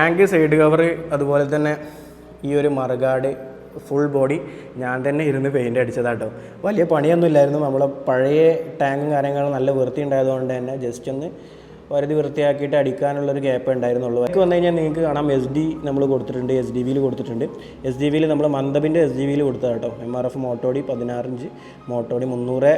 Tank side cover അതുപോലെ തന്നെ ഈ ഒരു മറുകാട് ഫുൾ ബോഡി ഞാൻ തന്നെ ഇരുന്ന് പെയിന്റ് അടിച്ചതാട്ടോ. വലിയ പണിയൊന്നും ഇല്ലായിരുന്നു നമ്മളെ പഴയ ടാങ്കും കാര്യങ്ങളും നല്ല വൃത്തി ഉണ്ടായതുകൊണ്ട് തന്നെ ജസ്റ്റ് ഒന്ന് വരുതി വൃത്തിയാക്കിയിട്ട് അടിക്കാനുള്ളൊരു ഗ്യാപ്പ് ഉണ്ടായിരുന്നുള്ളൂ. എനിക്ക് വന്നു കഴിഞ്ഞാൽ നിങ്ങൾക്ക് കാണാം എസ് ഡി നമ്മൾ കൊടുത്തിട്ടുണ്ട് എസ് ഡി വിയിൽ കൊടുത്തിട്ടുണ്ട്. എസ് ഡി വിയിൽ നമ്മൾ മന്ദബിന്റെ എസ് ഡി വിയിൽ കൊടുത്തത് കേട്ടോ എം ആർ എഫ് മോട്ടോടി പതിനാറിഞ്ച് മോട്ടോടി മുന്നൂറ്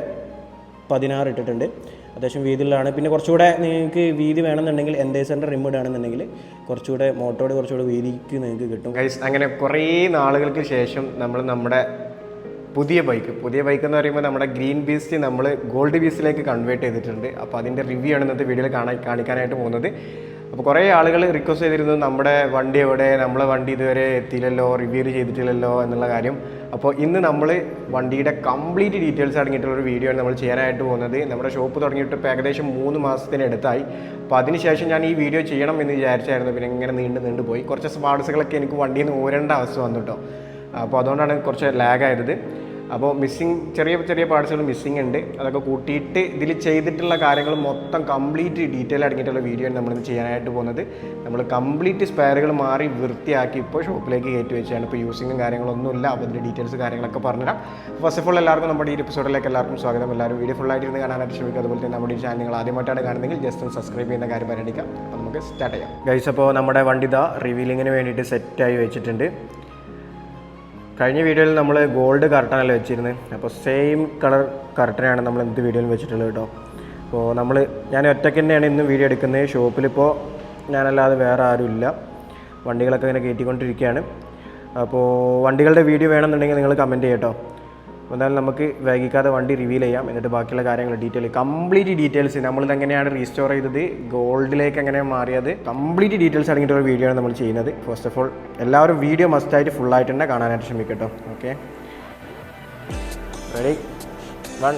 പതിനാറ് ഇട്ടിട്ടുണ്ട്. അത്യാവശ്യം വീതിയിലാണ് പിന്നെ കുറച്ചുകൂടെ നിങ്ങൾക്ക് വീതി വേണമെന്നുണ്ടെങ്കിൽ എൻഡേസറിന്റെ റിം ഇടുകയാണെന്നുണ്ടെങ്കിൽ കുറച്ചുകൂടെ മോട്ടോട് കുറച്ചുകൂടെ വീതിക്ക് നിങ്ങൾക്ക് കിട്ടും. അങ്ങനെ കുറേ നാളുകൾക്ക് ശേഷം നമ്മൾ നമ്മുടെ പുതിയ ബൈക്ക് പുതിയ ബൈക്ക് എന്ന് പറയുമ്പോൾ നമ്മുടെ ഗ്രീൻ ബീസ്റ്റ് നമ്മൾ ഗോൾഡ് ബീസിലേക്ക് കൺവേർട്ട് ചെയ്തിട്ടുണ്ട്. അപ്പോൾ അതിന്റെ റിവ്യൂ ആണ് ഇന്നത്തെ വീഡിയോയിൽ കാണാൻ കാണിക്കാനായിട്ട് പോകുന്നത്. അപ്പോൾ കുറേ ആളുകൾ റിക്വസ്റ്റ് ചെയ്തിരുന്നു നമ്മുടെ വണ്ടി എവിടെ നമ്മളെ വണ്ടി ഇതുവരെ എത്തിയില്ലല്ലോ റിവ്യൂ ചെയ്തിട്ടില്ലല്ലോ എന്നുള്ള കാര്യം. അപ്പോൾ ഇന്ന് നമ്മൾ വണ്ടിയുടെ കംപ്ലീറ്റ് ഡീറ്റെയിൽസ് അടങ്ങിയിട്ടുള്ള ഒരു വീഡിയോ ആണ് നമ്മൾ ചെയ്യാനായിട്ട് പോകുന്നത്. നമ്മുടെ ഷോപ്പ് തുടങ്ങിയിട്ട് ഇപ്പോൾ ഏകദേശം മൂന്ന് മാസത്തിനടുത്തായി അപ്പോൾ അതിനുശേഷം ഞാൻ ഈ വീഡിയോ ചെയ്യണം എന്ന് വിചാരിച്ചായിരുന്നു. പിന്നെ ഇങ്ങനെ നീണ്ട് നീണ്ട് പോയി. കുറച്ച് സ്പാർട്സുകളൊക്കെ എനിക്ക് വണ്ടിയിൽ നിന്ന് ഊരേണ്ട അവസ്ഥ വന്നു കേട്ടോ. അപ്പോൾ അതുകൊണ്ടാണ് കുറച്ച് ലാഗ് ആയത്. അപ്പോൾ മിസ്സിങ് ചെറിയ ചെറിയ പാർട്സുകൾ മിസ്സിങ് ഉണ്ട്. അതൊക്കെ കൂട്ടിയിട്ട് ഇതിൽ ചെയ്തിട്ടുള്ള കാര്യങ്ങൾ മൊത്തം കംപ്ലീറ്റ് ഡീറ്റെയിൽ അടങ്ങിയിട്ടുള്ള വീഡിയോ ആണ് നമ്മളിന്ന് ചെയ്യാനായിട്ട് പോകുന്നത്. നമ്മൾ കംപ്ലീറ്റ് സ്പെയറുകൾ മാറി വൃത്തിയാക്കി ഇപ്പോൾ ഷോപ്പിലേക്ക് കയറ്റി വെച്ചാണ് ഇപ്പോൾ യൂസിങ്ങും കാര്യങ്ങളൊന്നുമില്ല അപ്പോൾ അതിന്റെ ഡീറ്റെയിൽസ് കാര്യങ്ങളൊക്കെ പറഞ്ഞുതരാം. ഫസ്റ്റ് ഓഫ് ഓൾ എല്ലാവർക്കും നമ്മുടെ ഈ എപ്പിസോഡിലേക്ക് എല്ലാവർക്കും സ്വാഗതം. എല്ലാവരും വീഡിയോ ഫുള്ളായിട്ട് ഇരുന്ന് കാണാനായിട്ട് ശ്രമിക്കുക. അതുപോലെ തന്നെ നമ്മുടെ ഈ ചാനൽ നിങ്ങൾ ആദ്യമായിട്ടാണ് കാണുന്നതെങ്കിൽ ജസ്റ്റ് ഒന്ന് സബ്സ്ക്രൈബ് ചെയ്യുന്ന കാര്യം പരിഗണിക്കാം അപ്പോൾ നമുക്ക് സ്റ്റാർട്ട് ചെയ്യാം. ഗൈസ് അപ്പോൾ നമ്മുടെ വണ്ടി ഇതാ റിവീലിങ്ങിന് വേണ്ടിയിട്ട് സെറ്റായി വെച്ചിട്ടുണ്ട്. കഴിഞ്ഞ വീഡിയോയിൽ നമ്മൾ ഗോൾഡ് കർട്ടനല്ല വെച്ചിരുന്നത്? അപ്പോൾ സെയിം കളർ കർട്ടനാണ് നമ്മൾ എന്ത് വീഡിയോയിൽ വെച്ചിട്ടുള്ളത് കേട്ടോ. അപ്പോൾ നമ്മൾ ഞാൻ ഒറ്റയ്ക്ക് തന്നെയാണ് ഇന്ന് വീഡിയോ എടുക്കുന്നത്. ഷോപ്പിലിപ്പോൾ ഞാനല്ലാതെ വേറെ ആരും ഇല്ല. വണ്ടികളൊക്കെ ഇങ്ങനെ കയറ്റിക്കൊണ്ടിരിക്കുകയാണ്. അപ്പോൾ വണ്ടികളുടെ വീഡിയോ വേണമെന്നുണ്ടെങ്കിൽ നിങ്ങൾ കമന്റ് ചെയ്യട്ടോ എന്തായാലും നമുക്ക് വൈകിക്കാതെ വണ്ടി റിവീൽ ചെയ്യാം. എന്നിട്ട് ബാക്കിയുള്ള കാര്യങ്ങൾ ഡീറ്റെയിൽ കംപ്ലീറ്റ് ഡീറ്റെയിൽസ് നമ്മളിത് എങ്ങനെയാണ് റീസ്റ്റോർ ചെയ്തത്? ഗോൾഡിലേക്ക് എങ്ങനെ മാറിയത്? കംപ്ലീറ്റ് ഡീറ്റെയിൽസ് അടങ്ങിയിട്ടുള്ള വീഡിയോ ആണ് നമ്മൾ ചെയ്യുന്നത്. ഫസ്റ്റ് ഓഫ് ഓൾ എല്ലാവരും വീഡിയോ മസ്റ്റായിട്ട് ആയിട്ട് തന്നെ കാണാനായിട്ട് ശ്രമിക്കട്ടോ. ഓക്കെ റെഡി വൺ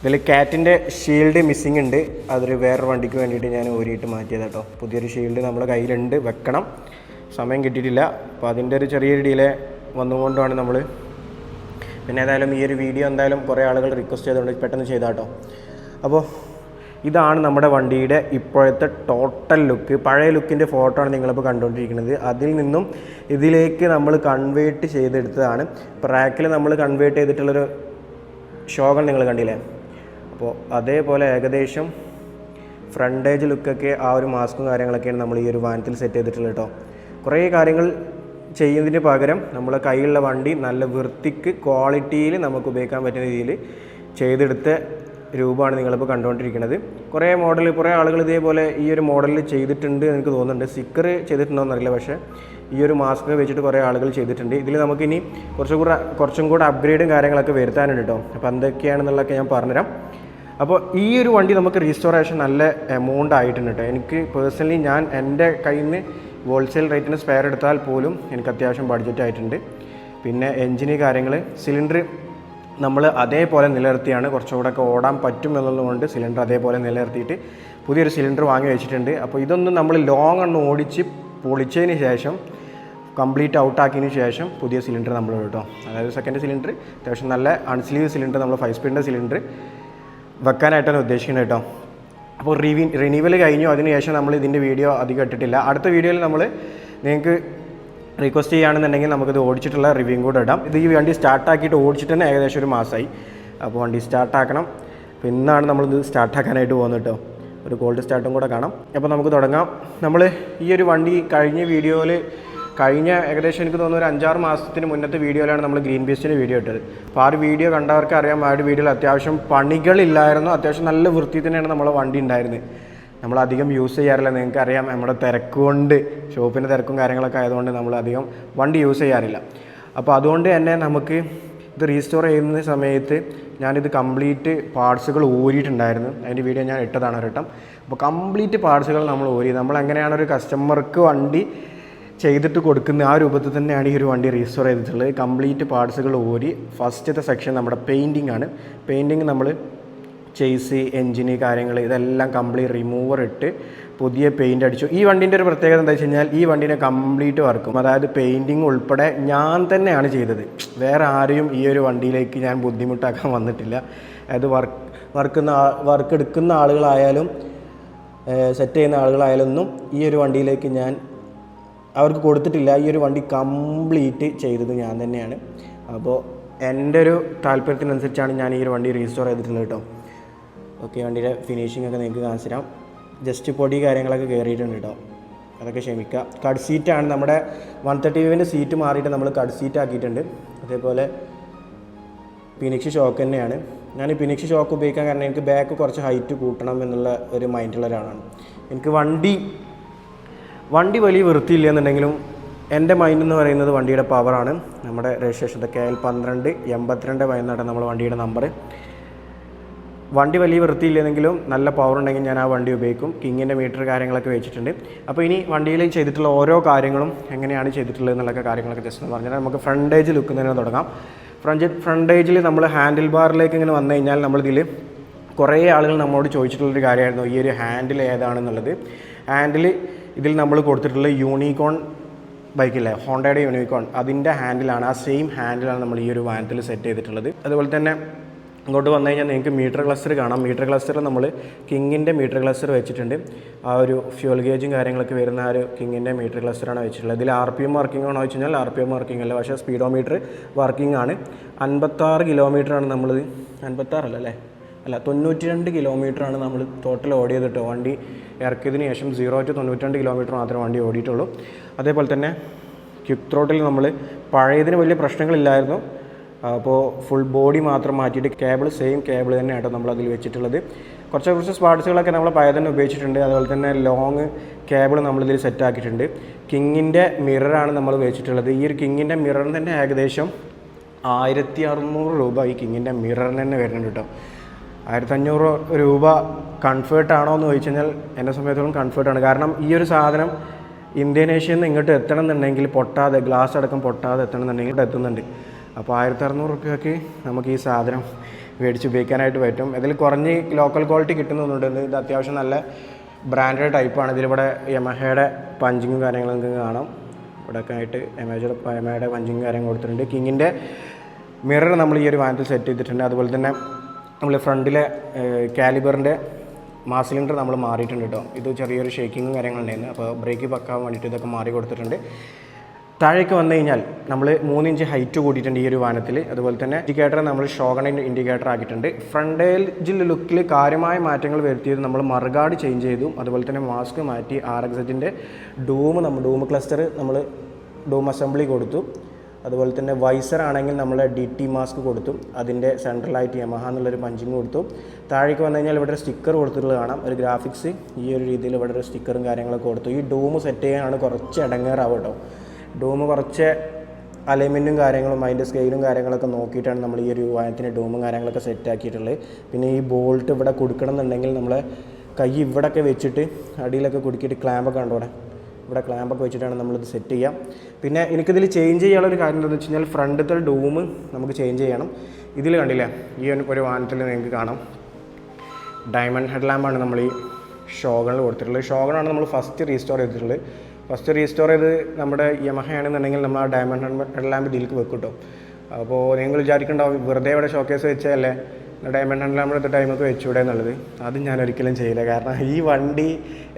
ഇതിൽ കാറ്റിന്റെ ഷീൽഡ് മിസ്സിംഗ് ഉണ്ട്. അതൊരു വേറൊരു വണ്ടിക്ക് വേണ്ടിയിട്ട് ഞാൻ ഓരിയിട്ട് മാറ്റിയത് കേട്ടോ പുതിയൊരു ഷീൽഡ് നമ്മുടെ കയ്യിലുണ്ട് വെക്കണം. സമയം കിട്ടിയിട്ടില്ല. അപ്പോൾ അതിന്റെ ഒരു ചെറിയൊരു ഡിലേ വന്നുകൊണ്ടാണ് നമ്മൾ പിന്നെ ഏതായാലും ഈ ഒരു വീഡിയോ എന്തായാലും കുറേ ആളുകൾ റിക്വസ്റ്റ് ചെയ്തുകൊണ്ട് പെട്ടെന്ന് ചെയ്താട്ടോ അപ്പോൾ ഇതാണ് നമ്മുടെ വണ്ടിയുടെ ഇപ്പോഴത്തെ ടോട്ടൽ ലുക്ക് പഴയ ലുക്കിന്റെ ഫോട്ടോ ആണ് നിങ്ങളിപ്പോൾ കണ്ടുകൊണ്ടിരിക്കുന്നത്. അതിൽ നിന്നും ഇതിലേക്ക് നമ്മൾ കൺവേർട്ട് ചെയ്തെടുത്തതാണ്. പ്രാക്കിൽ നമ്മൾ കൺവേർട്ട് ചെയ്തിട്ടുള്ളൊരു ഷോകൾ നിങ്ങൾ കണ്ടില്ലേ? അപ്പോൾ അതേപോലെ ഏകദേശം ഫ്രണ്ടേജ് ലുക്കൊക്കെ ആ ഒരു മാസ്കും കാര്യങ്ങളൊക്കെയാണ് നമ്മൾ ഈ ഒരു വാനത്തിൽ സെറ്റ് ചെയ്തിട്ടുള്ളത് കേട്ടോ കുറേ കാര്യങ്ങൾ ചെയ്യുന്നതിന് പകരം നമ്മളെ കയ്യിലുള്ള വണ്ടി നല്ല വൃത്തിക്ക് ക്വാളിറ്റിയിൽ നമുക്ക് ഉപയോഗിക്കാൻ പറ്റുന്ന രീതിയിൽ ചെയ്തെടുത്ത രൂപമാണ് നിങ്ങളിപ്പോൾ കണ്ടുകൊണ്ടിരിക്കുന്നത്. കുറേ മോഡൽ കുറേ ആളുകൾ ഇതേപോലെ ഈ ഒരു മോഡലിൽ ചെയ്തിട്ടുണ്ട് എനിക്ക് തോന്നുന്നുണ്ട്. സ്റ്റിക്കർ ചെയ്തിട്ടുണ്ടോ എന്നറിയില്ല പക്ഷേ ഈ ഒരു മാസ്ക് വെച്ചിട്ട് കുറേ ആളുകൾ ചെയ്തിട്ടുണ്ട്. ഇതിൽ നമുക്കിനി കുറച്ചും കൂടെ കുറച്ചും കൂടെ അപ്ഗ്രേഡും കാര്യങ്ങളൊക്കെ വരുത്താനുണ്ട് കേട്ടോ അപ്പോൾ എന്തൊക്കെയാണെന്നുള്ളതൊക്കെ ഞാൻ പറഞ്ഞുതരാം. അപ്പോൾ ഈ ഒരു വണ്ടി നമുക്ക് റീസ്റ്റോറേഷൻ നല്ല എമൗണ്ട് ആയിട്ടുണ്ട് കേട്ടോ എനിക്ക് പേഴ്സണലി ഞാൻ എന്റെ കയ്യിൽ നിന്ന് ഹോൾസെയിൽ റേറ്റിന് സ്പെയർ എടുത്താൽ പോലും എനിക്ക് അത്യാവശ്യം ബഡ്ജറ്റ് ആയിട്ടുണ്ട്. പിന്നെ എൻജിന് കാര്യങ്ങൾ സിലിണ്ടർ നമ്മൾ അതേപോലെ നിലനിർത്തിയാണ് കുറച്ചുകൂടെ ഒക്കെ ഓടാൻ പറ്റും എന്നുള്ളതുകൊണ്ട് സിലിണ്ടർ അതേപോലെ നിലനിർത്തിയിട്ട് പുതിയൊരു സിലിണ്ടർ വാങ്ങി വെച്ചിട്ടുണ്ട്. അപ്പോൾ ഇതൊന്നും നമ്മൾ ലോങ് ഒന്ന് ഓടിച്ച് പൊളിച്ചതിന് ശേഷം കംപ്ലീറ്റ് ഔട്ടാക്കിയതിന് ശേഷം പുതിയ സിലിണ്ടർ നമ്മൾ കേട്ടോ. അതായത് സെക്കൻഡ് സിലിണ്ടർ അത്യാവശ്യം നല്ല അൺസ്ലീവ് സിലിണ്ടർ നമ്മൾ ഫൈവ് സ്പീഡിന്റെ സിലിണ്ടർ വെക്കാനായിട്ടാണ് ഉദ്ദേശിക്കുന്നത് കേട്ടോ. അപ്പോൾ റിവി റിന്യൂവൽ കഴിഞ്ഞു. അതിനുശേഷം നമ്മൾ ഇതിന്റെ വീഡിയോ അധികം ഇട്ടിട്ടില്ല. അടുത്ത വീഡിയോയിൽ നമ്മൾ നിങ്ങൾക്ക് റിക്വസ്റ്റ് ചെയ്യുകയാണെന്നുണ്ടെങ്കിൽ നമുക്കിത് ഓടിച്ചിട്ടുള്ള റിവ്യൂ കൂടെ ഇടാം. ഇത് ഈ വണ്ടി സ്റ്റാർട്ടാക്കിയിട്ട് ഓടിച്ചിട്ട് തന്നെ ഏകദേശം ഒരു മാസമായി. അപ്പോൾ വണ്ടി സ്റ്റാർട്ടാക്കണം അപ്പോൾ ഇന്നാണ് നമ്മളിത് സ്റ്റാർട്ടാക്കാനായിട്ട് പോകുന്നത് കേട്ടോ. ഒരു കോൾഡ് സ്റ്റാർട്ടും കൂടെ കാണാം. അപ്പോൾ നമുക്ക് തുടങ്ങാം. നമ്മൾ ഈ ഒരു വണ്ടി കഴിഞ്ഞ വീഡിയോയിൽ കഴിഞ്ഞ ഏകദേശം എനിക്ക് തോന്നുന്നു ഒരു അഞ്ചാറ് മാസത്തിന് മുന്നത്തെ വീഡിയോയിലാണ് നമ്മൾ ഗ്രീൻ ബീസ്റ്റിന്റെ വീഡിയോ ഇട്ടത്. അപ്പോൾ ആ ഒരു വീഡിയോ കണ്ടവർക്ക് അറിയാം ആ ഒരു വീഡിയോയിൽ അത്യാവശ്യം പണികളില്ലായിരുന്നു. അത്യാവശ്യം നല്ല വൃത്തി തന്നെയാണ് നമ്മളെ വണ്ടി ഉണ്ടായിരുന്നത്. നമ്മൾ അധികം യൂസ് ചെയ്യാറില്ല. നിങ്ങൾക്ക് അറിയാം നമ്മുടെ തിരക്കുകൊണ്ട് ഷോപ്പിന്റെ തിരക്കും കാര്യങ്ങളൊക്കെ ആയതുകൊണ്ട് നമ്മൾ അധികം വണ്ടി യൂസ് ചെയ്യാറില്ല. അപ്പോൾ അതുകൊണ്ട് തന്നെ നമുക്ക് ഇത് റീസ്റ്റോർ ചെയ്യുന്ന സമയത്ത് ഞാനിത് കംപ്ലീറ്റ് പാർട്സുകൾ ഊരിയിട്ടുണ്ടായിരുന്നു. അതിന്റെ വീഡിയോ ഞാൻ ഇട്ടതാണ് ഒരിട്ടം. അപ്പോൾ കംപ്ലീറ്റ് പാർട്സുകൾ നമ്മൾ ഊരി നമ്മൾ എങ്ങനെയാണ് ഒരു കസ്റ്റമർക്ക് വണ്ടി ചെയ്തിട്ട് കൊടുക്കുന്ന ആ രൂപത്തിൽ തന്നെയാണ് ഈ ഒരു വണ്ടി റീസ്റ്റോർ ചെയ്തിട്ടുള്ളത്. കംപ്ലീറ്റ് പാർട്സുകൾ ഊരി ഫസ്റ്റത്തെ സെക്ഷൻ നമ്മുടെ പെയിന്റിംഗ് ആണ്. പെയിന്റിങ് നമ്മൾ ചേസ് എൻജിന് കാര്യങ്ങൾ ഇതെല്ലാം കംപ്ലീറ്റ് റിമൂവർ ഇട്ട് പുതിയ പെയിന്റ് അടിച്ചു. ഈ വണ്ടീന്റെ ഒരു പ്രത്യേകത എന്താ വെച്ച് കഴിഞ്ഞാൽ ഈ വണ്ടീനെ കംപ്ലീറ്റ് വർക്കും അതായത് പെയിന്റിങ് ഉൾപ്പെടെ ഞാൻ തന്നെയാണ് ചെയ്തത്. വേറെ ആരെയും ഈ ഒരു വണ്ടിയിലേക്ക് ഞാൻ ബുദ്ധിമുട്ടാക്കാൻ വന്നിട്ടില്ല. അതായത് വർക്ക് വർക്കുന്ന വർക്ക് എടുക്കുന്ന ആളുകളായാലും സെറ്റ് ചെയ്യുന്ന ആളുകളായാലും ഒന്നും ഈ ഒരു വണ്ടിയിലേക്ക് ഞാൻ അവർക്ക് കൊടുത്തിട്ടില്ല. ഈ ഒരു വണ്ടി കംപ്ലീറ്റ് ചെയ്തത് ഞാൻ തന്നെയാണ്. അപ്പോൾ എന്റെ ഒരു താല്പര്യത്തിനനുസരിച്ചാണ് ഞാൻ ഈ ഒരു വണ്ടി റീസ്റ്റോർ ചെയ്തിട്ടുള്ളത് കേട്ടോ. ഓക്കെ വണ്ടിയുടെ ഫിനിഷിംഗ് ഒക്കെ നിങ്ങൾക്ക് കാണിച്ചു തരാം. ജസ്റ്റ് പൊടി കാര്യങ്ങളൊക്കെ കയറിയിട്ടുണ്ട് കേട്ടോ അതൊക്കെ ക്ഷമിക്കുക കട് സീറ്റാണ് നമ്മുടെ വൺ തേർട്ടി ഫൈവിന്റെ സീറ്റ് മാറിയിട്ട് നമ്മൾ കട് സീറ്റ് ആക്കിയിട്ടുണ്ട്. അതേപോലെ പിനിക്സ് ഷോക്ക് തന്നെയാണ്. ഞാൻ ഈ പിനിക്സ് ഷോക്ക് ഉപയോഗിക്കാൻ കാരണം എനിക്ക് ബാക്ക് കുറച്ച് ഹൈറ്റ് കൂട്ടണം എന്നുള്ള ഒരു മൈൻഡുള്ള ഒരാളാണ്. എനിക്ക് വണ്ടി വണ്ടി വലിയ വൃത്തിയില്ല എന്നുണ്ടെങ്കിലും എന്റെ മൈൻഡ് എന്ന് പറയുന്നത് വണ്ടിയുടെ പവറാണ് നമ്മുടെ രജിസ്ട്രേഷൻ കെ എൽ പന്ത്രണ്ട് എൺപത്തിരണ്ട് പതിനെട്ടാണ് നമ്മുടെ വണ്ടിയുടെ നമ്പർ വണ്ടി വലിയ വൃത്തിയില്ലെങ്കിലും നല്ല പവർ ഉണ്ടെങ്കിൽ ഞാൻ ആ വണ്ടി ഉപയോഗിക്കും. കിങ്ങിന്റെ മീറ്റർ കാര്യങ്ങളൊക്കെ വെച്ചിട്ടുണ്ട്. അപ്പോൾ ഇനി വണ്ടിയിൽ ചെയ്തിട്ടുള്ള ഓരോ കാര്യങ്ങളും എങ്ങനെയാണ് ചെയ്തിട്ടുള്ളത് എന്നുള്ള കാര്യങ്ങളൊക്കെ ജസ്റ്റ് ഒന്ന് പറഞ്ഞാൽ നമുക്ക് ഫ്രണ്ടേജ് ലുക്ക് തന്നെ തുടങ്ങാം. ഫ്രണ്ട് ഫ്രണ്ടേജിൽ നമ്മൾ ഹാൻഡിൽ ബാറിലേക്ക് ഇങ്ങനെ വന്നു കഴിഞ്ഞാൽ നമ്മളിതിൽ കുറേ ആളുകൾ നമ്മളോട് ചോദിച്ചിട്ടുള്ളൊരു കാര്യമായിരുന്നു. ഈ ഒരു ഹാൻഡിൽ ഏതാണെന്നുള്ളത്. ഹാൻഡിൽ ഇതിൽ നമ്മൾ കൊടുത്തിട്ടുള്ള യൂണിക്കോൺ ബൈക്കില്ലേ ഹോണ്ടയുടെ യൂണിക്കോൺ അതിന്റെ ഹാൻഡിലാണ് ആ സെയിം ഹാൻഡിലാണ് നമ്മൾ ഈ ഒരു വാനത്തിൽ സെറ്റ് ചെയ്തിട്ടുള്ളത്. അതുപോലെ തന്നെ ഇങ്ങോട്ട് വന്നു കഴിഞ്ഞാൽ നിങ്ങൾക്ക് മീറ്റർ ക്ലസ്റ്റർ കാണാം. മീറ്റർ ക്ലസ്റ്റർ നമ്മൾ കിങ്ങിന്റെ മീറ്റർ ക്ലസ്റ്റർ വെച്ചിട്ടുണ്ട്. ആ ഒരു ഫ്യൂൽ ഗേജും കാര്യങ്ങളൊക്കെ വരുന്ന ആ ഒരു കിങ്ങിന്റെ മീറ്റർ ക്ലസ്റ്ററാണ് വെച്ചിട്ടുള്ളത്. ഇതിൽ ആർ പി എം വർക്കിംഗ് ആണോ വെച്ച് കഴിഞ്ഞാൽ ആർ പി എം വർക്കിംഗ് അല്ല പക്ഷേ സ്പീഡോമീറ്റർ വർക്കിംഗ് ആണ്. അൻപത്താറ് കിലോമീറ്ററാണ് നമ്മൾ അൻപത്താറല്ല അല്ലേ അല്ല? തൊണ്ണൂറ്റി രണ്ട് കിലോമീറ്ററാണ് നമ്മൾ ടോട്ടൽ ഓടിയത് കേട്ടോ. വണ്ടി ഇറക്കിയതിന് ശേഷം സീറോ ടു തൊണ്ണൂറ്റി കിലോമീറ്റർ മാത്രമേ വണ്ടി ഓടിയിട്ടുള്ളൂ. അതേപോലെ തന്നെ ക്യുക്ക് ത്രോട്ടിൽ നമ്മൾ പഴയതിന് വലിയ പ്രശ്നങ്ങളില്ലായിരുന്നു. അപ്പോൾ ഫുൾ ബോഡി മാത്രം മാറ്റിയിട്ട് കേബിൾ സെയിം കേബിൾ തന്നെയാണ് നമ്മൾ അതിൽ വെച്ചിട്ടുള്ളത്. കുറച്ച് കുറച്ച് സ്പാർട്സുകളൊക്കെ നമ്മൾ പഴയ തന്നെ ഉപയോഗിച്ചിട്ടുണ്ട്. അതുപോലെ തന്നെ ലോങ് കേബിൾ നമ്മളിതിൽ സെറ്റ് ആക്കിയിട്ടുണ്ട്. കിങ്ങിന്റെ മിററാണ് നമ്മൾ വെച്ചിട്ടുള്ളത്. ഈ ഒരു കിങ്ങിന്റെ മിററിന് തന്നെ ഏകദേശം ആയിരത്തി അറുന്നൂറ് രൂപ ഈ കിങ്ങിന്റെ മിററിന് തന്നെ വരുന്നുണ്ട് കേട്ടോ. ആയിരത്തി അഞ്ഞൂറ് രൂപ കംഫേർട്ട് ആണോ എന്ന് ചോദിച്ചു കഴിഞ്ഞാൽ എന്നെ സംബന്ധിച്ചോളം കംഫേർട്ടാണ് കാരണം ഈ ഒരു സാധനം ഇന്ത്യനേഷ്യയിൽ നിന്ന് ഇങ്ങോട്ട് എത്തണം എന്നുണ്ടെങ്കിൽ പൊട്ടാതെ ഗ്ലാസ് അടക്കം പൊട്ടാതെ എത്തണം എന്നുണ്ടെങ്കിൽ എത്തുന്നുണ്ട്. അപ്പോൾ ആയിരത്തി അറുന്നൂറ് റുപ്യക്ക് നമുക്ക് ഈ സാധനം മേടിച്ച് ഉപയോഗിക്കാനായിട്ട് പറ്റും. ഇതിൽ കുറഞ്ഞ് ലോക്കൽ ക്വാളിറ്റി കിട്ടുന്നുണ്ട് ഇത് അത്യാവശ്യം നല്ല ബ്രാൻഡഡ് ടൈപ്പാണ് ഇതിലിവിടെ യമഹയുടെ പഞ്ചിങ്ങും കാര്യങ്ങളും നിങ്ങൾക്ക് കാണാം. ഇവിടെയൊക്കെ ആയിട്ട് യമഹയുടെ യമഹയുടെ പഞ്ചിങ്ങും കാര്യങ്ങൾ കൊടുത്തിട്ടുണ്ട്. കിങ്ങിന്റെ മിറർ നമ്മൾ ഈ ഒരു വാനത്തിൽ സെറ്റ് ചെയ്തിട്ടുണ്ട്. അതുപോലെ തന്നെ നമ്മൾ ഫ്രണ്ടിലെ കാലിബറിന്റെ മാസ് സിലിണ്ടർ നമ്മൾ മാറിയിട്ടുണ്ട് കേട്ടോ. ഇത് ചെറിയൊരു ഷേക്കിങ്ങും കാര്യങ്ങളുണ്ടായിരുന്നു അപ്പോൾ ബ്രേക്ക് പക്കാൻ വേണ്ടിയിട്ട് ഇതൊക്കെ മാറി കൊടുത്തിട്ടുണ്ട്. താഴേക്ക് വന്നു കഴിഞ്ഞാൽ നമ്മൾ മൂന്നിഞ്ച് ഹൈറ്റ് കൂടിയിട്ടുണ്ട് ഈ ഒരു വാനത്തിൽ അതുപോലെ തന്നെ ഇൻഡിക്കേറ്റർ നമ്മൾ ഷോഗൺ ഇൻഡിക്കേറ്റർ ആക്കിയിട്ടുണ്ട്. ഫ്രണ്ടേജിൽ ലുക്കിൽ കാര്യമായ മാറ്റങ്ങൾ വരുത്തിയത് നമ്മൾ മറുകാട് ചേഞ്ച് ചെയ്തു. അതുപോലെ തന്നെ മാസ്ക് മാറ്റി ആർ എക്സറ്റിന്റെ ഡൂം നമ്മൾ ഡൂം ക്ലസ്റ്റർ നമ്മൾ ഡൂം അസംബ്ലി കൊടുത്തു. അതുപോലെ തന്നെ വൈസർ ആണെങ്കിൽ നമ്മൾ ഡി ടി മാസ്ക് കൊടുത്തു. അതിന്റെ സെൻട്രലായിട്ട് യമഹ എന്നുള്ളൊരു പഞ്ചിങ് കൊടുത്തു. താഴേക്ക് വന്നു കഴിഞ്ഞാൽ ഇവിടെ സ്റ്റിക്കർ കൊടുത്തിട്ടുള്ളത് കാണാം. ഒരു ഗ്രാഫിക്സ് ഈ ഒരു രീതിയിൽ ഇവിടെ ഒരു സ്റ്റിക്കറും കാര്യങ്ങളൊക്കെ കൊടുത്തു. ഈ ഡൂം സെറ്റ് ചെയ്യാനാണ് കുറച്ച് ഇടങ്ങേറാവും കേട്ടോ ഡൂം കുറച്ച് അലൈൻമെന്റും കാര്യങ്ങളും അതിന്റെ സ്കെയിലും കാര്യങ്ങളൊക്കെ നോക്കിയിട്ടാണ് നമ്മൾ ഈ ഒരു വാഹനത്തിന് ഡൂമും കാര്യങ്ങളൊക്കെ സെറ്റ് ആക്കിയിട്ടുള്ളത്. പിന്നെ ഈ ബോൾട്ട് ഇവിടെ കൊടുക്കണം എന്നുണ്ടെങ്കിൽ നമ്മൾ കൈ ഇവിടെയൊക്കെ വെച്ചിട്ട് അടിയിലൊക്കെ കുടുക്കിയിട്ട് ക്ലാമ്പൊക്കെ ഉണ്ടോ ഇവിടെ ക്ലാമ്പൊക്കെ വെച്ചിട്ടാണ് നമ്മളിത് സെറ്റ് ചെയ്യാം പിന്നെ എനിക്കിതിൽ ചേഞ്ച് ചെയ്യാനുള്ള ഒരു കാര്യം എന്താണെന്ന് വെച്ച് കഴിഞ്ഞാൽ ഫ്രണ്ടത്തെ ഡൂം നമുക്ക് ചേഞ്ച് ചെയ്യണം. ഇതിൽ കണ്ടില്ലേ? ഈ ഒരു വാഹനത്തിൽ നിങ്ങൾക്ക് കാണാം. ഡയമണ്ട് ഹെഡ് ലാമ്പാണ് നമ്മൾ ഈ ഷോഗണിൽ കൊടുത്തിട്ടുള്ളത്. ഷോഗണാണ് നമ്മൾ ഫസ്റ്റ് റീസ്റ്റോർ ചെയ്തിട്ടുള്ളത്. ഫസ്റ്റ് റീസ്റ്റോർ ചെയ്ത് നമ്മുടെ യമഹയാണെന്നുണ്ടെങ്കിൽ നമ്മൾ ആ ഡയമണ്ട് ഹെഡ് ലാമ്പ് ഡീലിക്ക് വെക്കും കേട്ടോ അപ്പോൾ നിങ്ങൾ വിചാരിക്കണ്ടാവും വെറുതെ ഇവിടെ ഷോക്കേസ് വെച്ചതല്ലേ? ഡയമണ്ട് ഹെഡ് ലാമ്പ് എടുത്ത ടൈമൊക്കെ വെച്ചൂടെ എന്നുള്ളത്. അത് ഞാൻ ഒരിക്കലും ചെയ്യില്ല. കാരണം ഈ വണ്ടി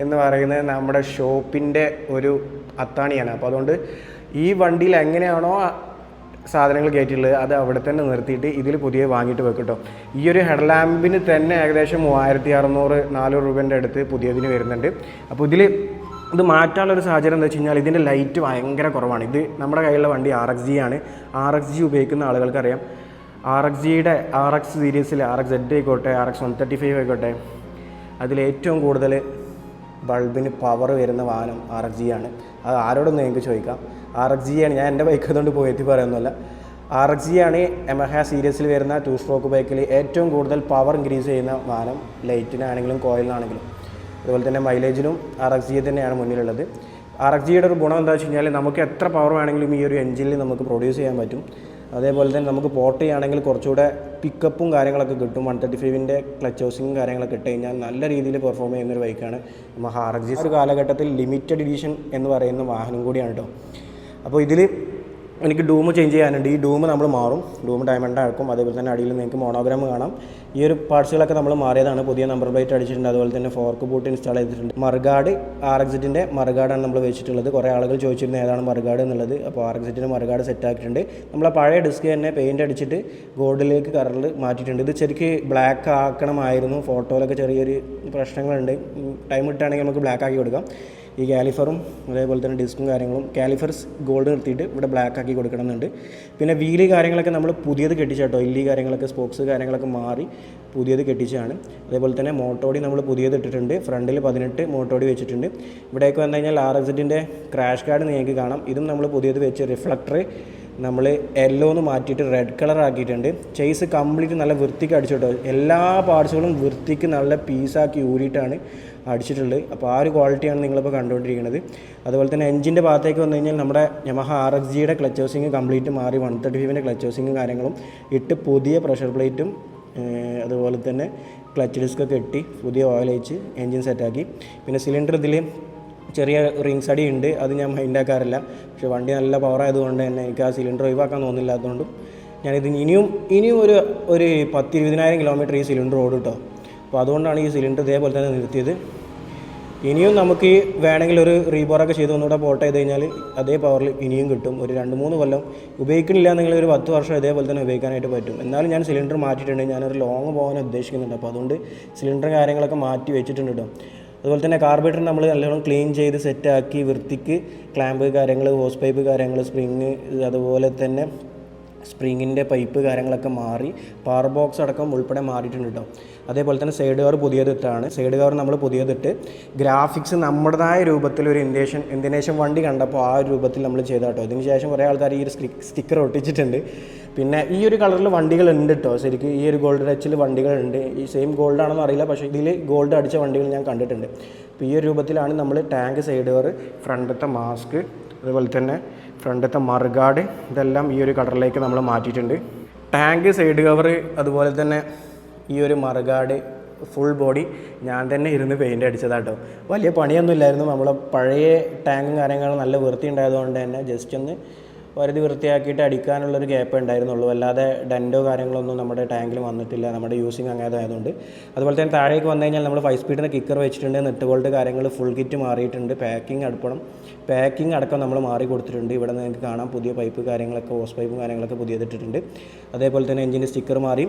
എന്ന് പറയുന്നത് നമ്മുടെ ഷോപ്പിന്റെ ഒരു അത്താണിയാണ്. അപ്പോൾ അതുകൊണ്ട് ഈ വണ്ടിയിൽ എങ്ങനെയാണോ സാധനങ്ങൾ കയറ്റിയുള്ളത് അത് അവിടെ തന്നെ നിർത്തിയിട്ട് ഇതിൽ പുതിയ വാങ്ങിയിട്ട് വെക്കും കേട്ടോ ഈ ഒരു ഹെഡ് ലാമ്പിന് തന്നെ ഏകദേശം മൂവായിരത്തി അറുന്നൂറ് നാനൂറ് രൂപേന്റെ അടുത്ത് പുതിയതിന് വരുന്നുണ്ട്. അപ്പോൾ ഇതിൽ ഇത് മാറ്റാനുള്ളൊരു സാഹചര്യം എന്താ വെച്ച് കഴിഞ്ഞാൽ ഇതിന്റെ ലൈറ്റ് ഭയങ്കര കുറവാണ്. ഇത് നമ്മുടെ കയ്യിലുള്ള വണ്ടി ആർ എക്സ് ജി ആണ്. ആർ എക്സ് ജി ഉപയോഗിക്കുന്ന ആളുകൾക്കറിയാം. ആർ എക്സ് ജിയുടെ ആർ എക്സ് സീരീസിൽ ആർ എക്സ് എഡ് ആയിക്കോട്ടെ R X one thirty five ആയിക്കോട്ടെ അതിലേറ്റവും കൂടുതൽ ബൾബിന് പവർ വരുന്ന വാഹനം ആർ എക്സ് ജി ആണ്. അത് ആരോടൊന്നും എനിക്ക് ചോദിക്കാം. ആർ എക്സ് ജി ആണ്. ഞാൻ എന്റെ ബൈക്ക് അതുകൊണ്ട് എത്തി പറയുന്നില്ല ആർ എക്സ് ജി ആണ് എമഹ സീരീസിൽ വരുന്ന ടു സ്ട്രോക്ക് ബൈക്കിൽ ഏറ്റവും കൂടുതൽ പവർ ഇൻക്രീസ് ചെയ്യുന്ന വാഹനം. ലൈറ്റിനാണെങ്കിലും കോയിലിനാണെങ്കിലും അതുപോലെ തന്നെ മൈലേജിലും ആർ എക്സ് ജി തന്നെയാണ് മുന്നിലുള്ളത്. ആർ എക്സ് ജിയുടെ ഒരു ഗുണം എന്താ വെച്ച് കഴിഞ്ഞാൽ നമുക്ക് എത്ര പവർ വേണമെങ്കിലും ഈ ഒരു എഞ്ചിനിൽ നമുക്ക് പ്രൊഡ്യൂസ് ചെയ്യാൻ പറ്റും. അതേപോലെ തന്നെ നമുക്ക് പോർട്ട് ചെയ്യുകയാണെങ്കിൽ കുറച്ചുകൂടെ പിക്കപ്പും കാര്യങ്ങളൊക്കെ കിട്ടും. വൺ തേർട്ടി ഫൈവിന്റെ ക്ലച്ച് ഹൗസിങ്ങും കാര്യങ്ങളൊക്കെ ഇട്ട് കഴിഞ്ഞാൽ നല്ല രീതിയിൽ പെർഫോം ചെയ്യുന്നൊരു ബൈക്കാണ് നമ്മൾ ഒരു കാലഘട്ടത്തിൽ ലിമിറ്റഡ് എഡിഷൻ എന്ന് പറയുന്ന വാഹനം കൂടിയാണ് കേട്ടോ അപ്പോൾ ഇതിൽ എനിക്ക് ഡൂം ചേഞ്ച് ചെയ്യാനുണ്ട്. ഈ ഡൂം നമ്മൾ മാറും. ഡൂം ഡയമണ്ട് ആക്കും അതേപോലെ തന്നെ അടിയിൽ നിങ്ങൾക്ക് മോണോഗ്രാം കാണാം. ഈ ഒരു പാർട്സുകളൊക്കെ നമ്മൾ മാറിയതാണ്. പുതിയ നമ്പർ പ്ലേറ്റ് അടിച്ചിട്ടുണ്ട്. അതുപോലെ തന്നെ ഫോർക്ക് ബൂട്ട് ഇൻസ്റ്റാൾ ചെയ്തിട്ടുണ്ട്. മറുകാട് ആർ എക്സിറ്റിന്റെ മറുകാടാണ് നമ്മൾ വെച്ചിട്ടുള്ളത്. കുറേ ആളുകൾ ചോദിച്ചിരുന്നു ഏതാണ് മറുകാട് എന്നുള്ളത്. അപ്പോൾ ആർ എക്സിറ്റിന്റെ മറുകാട് സെറ്റ് ആക്കിയിട്ടുണ്ട്. നമ്മൾ ആ പഴയ ഡിസ്ക് തന്നെ പെയിന്റ് അടിച്ചിട്ട് ഗോൾഡിലേക്ക് കറൽ മാറ്റിയിട്ടുണ്ട്. ഇത് ശരിക്ക് ബ്ലാക്ക് ആക്കണമായിരുന്നു. ഫോട്ടോയിലൊക്കെ ചെറിയൊരു പ്രശ്നങ്ങളുണ്ട്. ടൈം കിട്ടുകയാണെങ്കിൽ നമുക്ക് ബ്ലാക്ക് ആക്കി കൊടുക്കാം. ഈ കാലിഫറും അതേപോലെ തന്നെ ഡിസ്കും കാര്യങ്ങളും കാലിഫർസ് ഗോൾഡ് നിർത്തിയിട്ട് ഇവിടെ ബ്ലാക്ക് ആക്കി കൊടുക്കണമെന്നുണ്ട്. പിന്നെ വീൽ കാര്യങ്ങളൊക്കെ നമ്മൾ പുതിയത് കെട്ടിച്ചാട്ടോ ഇല്ലി കാര്യങ്ങളൊക്കെ സ്പോക്സ് കാര്യങ്ങളൊക്കെ മാറി പുതിയത് കെട്ടിച്ചാണ് അതേപോലെ തന്നെ മോട്ടോടി നമ്മൾ പുതിയത് ഇട്ടിട്ടുണ്ട്. ഫ്രണ്ടിൽ പതിനെട്ട് മോട്ടോടി വെച്ചിട്ടുണ്ട്. ഇവിടേക്ക് വന്നു കഴിഞ്ഞാൽ ആർ എക്സിറ്റിന്റെ ക്രാഷ് കാർഡ് നിങ്ങൾക്ക് കാണാം. ഇതും നമ്മൾ പുതിയത് വെച്ച് റിഫ്ലക്ടർ നമ്മൾ യെല്ലോ എന്ന് മാറ്റിയിട്ട് റെഡ് കളർ ആക്കിയിട്ടുണ്ട്. ചെയ്സ് കംപ്ലീറ്റ് നല്ല വൃത്തിക്ക് അടിച്ചിട്ടോ എല്ലാ പാർട്സുകളും വൃത്തിക്ക് നല്ല പീസാക്കി ഊരിയിട്ടാണ് അടിച്ചിട്ടുള്ളത് അപ്പോൾ ആ ഒരു ക്വാളിറ്റിയാണ് നിങ്ങളിപ്പോൾ കണ്ടുകൊണ്ടിരിക്കുന്നത്. അതുപോലെ തന്നെ എഞ്ചിന്റെ ഭാഗത്തേക്ക് വന്നു കഴിഞ്ഞാൽ നമ്മുടെ യമഹ ആർ എക്സ് ജിയുടെ ക്ലച്ച് ഹൗസിങ് കംപ്ലീറ്റ് മാറി വൺ തേർട്ടി ഫൈവിന്റെ ക്ലച്ച് ഹൗസിങ്ങും കാര്യങ്ങളും ഇട്ട് പുതിയ പ്രഷർ പ്ലേറ്റും അതുപോലെ തന്നെ ക്ലച്ച് ഡിസ്കൊക്കെ ഇട്ടി പുതിയ ഓയിൽ അയച്ച് എൻജിൻ സെറ്റാക്കി പിന്നെ സിലിണ്ടർ ഇതിൽ ചെറിയ റിങ്സ് അടി ഉണ്ട്. അത് ഞാൻ മൈൻഡാക്കാറില്ല പക്ഷേ വണ്ടി നല്ല പവർ ആയതുകൊണ്ട് തന്നെ എനിക്ക് ആ സിലിണ്ടർ ഒഴിവാക്കാൻ തോന്നില്ലാത്തതുകൊണ്ടും ഞാനിത് ഇനിയും ഇനിയും ഒരു ഒരു പത്തിരുപതിനായിരം കിലോമീറ്റർ ഈ സിലിണ്ടർ ഓടും കേട്ടോ അപ്പോൾ അതുകൊണ്ടാണ് ഈ സിലിണ്ടർ ഇതേപോലെ തന്നെ നിർത്തിയത്. ഇനിയും നമുക്ക് ഈ വേണമെങ്കിൽ ഒരു റീബോറൊക്കെ ചെയ്ത് ഒന്നുകൂടെ പോട്ട് ചെയ്ത് കഴിഞ്ഞാൽ അതേ പവറിൽ ഇനിയും കിട്ടും. ഒരു രണ്ട് മൂന്ന് കൊല്ലം ഉപയോഗിക്കണില്ല എന്നെങ്കിൽ ഒരു പത്ത് വർഷം ഇതേപോലെ തന്നെ ഉപയോഗിക്കാനായിട്ട് പറ്റും. എന്നാലും ഞാൻ സിലിണ്ടർ മാറ്റിയിട്ടുണ്ട്. ഞാനൊരു ലോങ് പോകാൻ ഉദ്ദേശിക്കുന്നുണ്ട്. അപ്പോൾ അതുകൊണ്ട് സിലിണ്ടർ കാര്യങ്ങളൊക്കെ മാറ്റി വെച്ചിട്ടുണ്ട് കേട്ടോ അതുപോലെ തന്നെ കാർബേറ്റർ നമ്മൾ നല്ലോണം ക്ലീൻ ചെയ്ത് സെറ്റാക്കി വൃത്തിക്ക് ക്ലാമ്പ് കാര്യങ്ങൾ ഹോസ് പൈപ്പ് കാര്യങ്ങൾ സ്പ്രിങ് അതുപോലെ തന്നെ സ്പ്രിങ്ങിന്റെ പൈപ്പ് കാര്യങ്ങളൊക്കെ മാറി പവർ ബോക്സ് അടക്കം ഉൾപ്പെടെ മാറിയിട്ടുണ്ട് കേട്ടോ. അതേപോലെ തന്നെ സൈഡ് കവർ പുതിയതിട്ടാണ്. സൈഡ് കവർ നമ്മൾ പുതിയതിട്ട് ഗ്രാഫിക്സ് നമ്മുടേതായ രൂപത്തിൽ ഒരു ഇൻഡേഷൻ ഇൻഡിനേഷൻ വണ്ടി കണ്ടപ്പോൾ ആ ഒരു രൂപത്തിൽ നമ്മൾ ചെയ്ത കേട്ടോ. ഇതിന് ശേഷം കുറേ ആൾക്കാർ ഈ ഒരു സ്റ്റിക്കർ ഒട്ടിച്ചിട്ടുണ്ട്. പിന്നെ ഈ ഒരു കളറിൽ വണ്ടികൾ ഉണ്ട് കേട്ടോ. ശരിക്കും ഈ ഒരു ഗോൾഡ് ടച്ചിൽ വണ്ടികളുണ്ട്. ഈ സെയിം ഗോൾഡ് ആണെന്ന് അറിയില്ല പക്ഷേ ഇതിൽ ഗോൾഡ് അടിച്ച വണ്ടികൾ ഞാൻ കണ്ടിട്ടുണ്ട്. അപ്പോൾ ഈ ഒരു രൂപത്തിലാണ് നമ്മൾ ടാങ്ക് സൈഡ് കവർ ഫ്രണ്ടത്തെ മാസ്ക് അതുപോലെ തന്നെ ഫ്രണ്ടത്തെ മറുകാട് ഇതെല്ലാം ഈ ഒരു കളറിലേക്ക് നമ്മൾ മാറ്റിയിട്ടുണ്ട്. ടാങ്ക് സൈഡ് കവർ അതുപോലെ തന്നെ ഈ ഒരു മറുകാട് ഫുൾ ബോഡി ഞാൻ തന്നെ ഇരുന്ന് പെയിന്റ് അടിച്ചതാട്ടോ വലിയ പണിയൊന്നും ഇല്ലായിരുന്നു നമ്മളെ പഴയ ടാങ്കും കാര്യങ്ങളും നല്ല വൃത്തി ഉണ്ടായതുകൊണ്ട് തന്നെ ജസ്റ്റ് ഒന്ന് വരുതി വൃത്തിയാക്കിയിട്ട് അടിക്കാനുള്ളൊരു ഗ്യാപ്പേ ഉണ്ടായിരുന്നുള്ളൂ. അല്ലാതെ ഡൻഡോ കാര്യങ്ങളൊന്നും നമ്മുടെ ടാങ്കിൽ വന്നിട്ടില്ല. നമ്മുടെ യൂസിങ് അങ്ങനെ ആയതുകൊണ്ട് അതുപോലെ തന്നെ താഴേക്ക് വന്നു കഴിഞ്ഞാൽ നമ്മൾ ഫൈവ് സ്പീഡിന് കിക്കർ വെച്ചിട്ടുണ്ട്. നെറ്റ് ബോൾട്ട് കാര്യങ്ങൾ ഫുൾ കിറ്റ് മാറിയിട്ടുണ്ട്. പാക്കിംഗ് അടുപ്പണം. പാക്കിംഗ് അടക്കം നമ്മൾ മാറി കൊടുത്തിട്ടുണ്ട്. ഇവിടെ നിങ്ങൾക്ക് കാണാം. പുതിയ പൈപ്പ് കാര്യങ്ങളൊക്കെ ഹോസ് പൈപ്പും കാര്യങ്ങളൊക്കെ പുതിയതിട്ടിട്ടുണ്ട്. അതേപോലെ തന്നെ എഞ്ചിന്റെ സ്റ്റിക്കർ മാറി.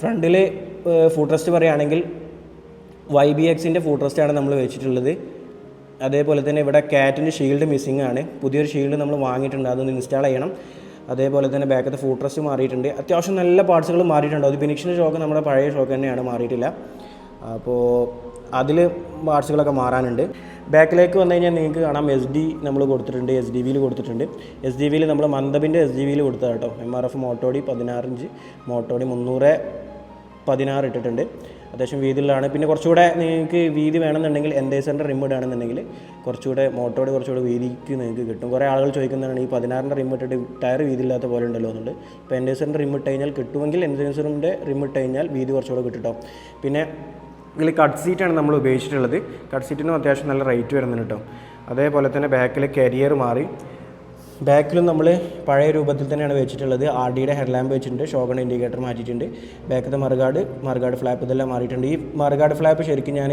ഫ്രണ്ടിൽ ഫുഡ് റെസ്റ്റ് പറയുകയാണെങ്കിൽ വൈ ബി എക്സിന്റെ ഫുഡ് റെസ്റ്റാണ് നമ്മൾ വെച്ചിട്ടുള്ളത്. അതേപോലെ തന്നെ ഇവിടെ കാറ്റിന്റെ ഷീൽഡ് മിസ്സിംഗ് ആണ്. പുതിയൊരു ഷീൽഡ് നമ്മൾ വാങ്ങിയിട്ടുണ്ട്. അതൊന്ന് ഇൻസ്റ്റാൾ ചെയ്യണം. അതേപോലെ തന്നെ ബാക്കത്തെ ഫുഡ് മാറിയിട്ടുണ്ട്. അത്യാവശ്യം നല്ല പാർട്സുകൾ മാറിയിട്ടുണ്ട്. അത് ഫിനിഷിന്റെ ഷോക്ക് നമ്മുടെ പഴയ ഷോക്ക് തന്നെയാണ്. മാറിയിട്ടില്ല. അപ്പോൾ അതിൽ പാർട്സുകളൊക്കെ മാറാനുണ്ട്. ബാക്കിലേക്ക് വന്നു കഴിഞ്ഞാൽ നിങ്ങൾക്ക് കാണാം എസ് ഡി നമ്മൾ കൊടുത്തിട്ടുണ്ട്. എസ് ഡി വിയിൽ കൊടുത്തിട്ടുണ്ട്. എസ് ഡി വിയിൽ നമ്മൾ മന്ദബിന്റെ എസ് ഡി വിയിൽ കൊടുത്തത് കേട്ടോ. എം ആർ എഫ് മോട്ടോടി പതിനാറിഞ്ച് മോട്ടോടി മുന്നൂറ് പതിനാറ് ഇട്ടിട്ടുണ്ട്. അത്യാവശ്യം വീതിയിലാണ് പിന്നെ കുറച്ചുകൂടെ നിങ്ങൾക്ക് വീതി വേണമെന്നുണ്ടെങ്കിൽ എൻഡേസറിന്റെ റിം ഇടുകയാണെന്നുണ്ടെങ്കിൽ കുറച്ചുകൂടെ മോട്ടോട് കുറച്ചുകൂടെ വീതിക്ക് നിങ്ങൾക്ക് കിട്ടും. കുറേ ആളുകൾ ചോദിക്കുന്നതാണ് ഈ പതിനാറിന്റെ റിം ഇട്ടിട്ട് ടയർ വീതിയില്ലാത്ത പോലെ ഉണ്ടല്ലോ എന്നുണ്ട്. ഇപ്പോൾ എൻഡേസറിന്റെ റിം ഇട്ട് കഴിഞ്ഞാൽ കിട്ടുമെങ്കിൽ എൻഡേസറിന്റെ റിം ഇട്ട് കഴിഞ്ഞാൽ വീതി കുറച്ചുകൂടെ കിട്ടും പിന്നെ ഇതിൽ കട്ട് സീറ്റാണ് നമ്മൾ ഉപയോഗിച്ചിട്ടുള്ളത്. കട്ട് സീറ്റിനും അത്യാവശ്യം നല്ല റേറ്റ് വരുന്നുണ്ട് കേട്ടോ അതേപോലെ തന്നെ ബാക്കിൽ കരിയർ മാറി. ബാക്കിലും നമ്മൾ പഴയ രൂപത്തിൽ തന്നെയാണ് വെച്ചിട്ടുള്ളത്. ആർ ഡിയുടെ ഹെഡ്ലാമ്പ് വെച്ചിട്ടുണ്ട്. ഷോഗൺ ഇൻഡിക്കേറ്റർ മാറ്റിയിട്ടുണ്ട്. ബാക്കത്തെ മറുകാട് മറുകാട് ഫ്ലാപ്പ് ഇതെല്ലാം മാറിയിട്ടുണ്ട്. ഈ മറുകാട് ഫ്ലാപ്പ് ശരിക്കും ഞാൻ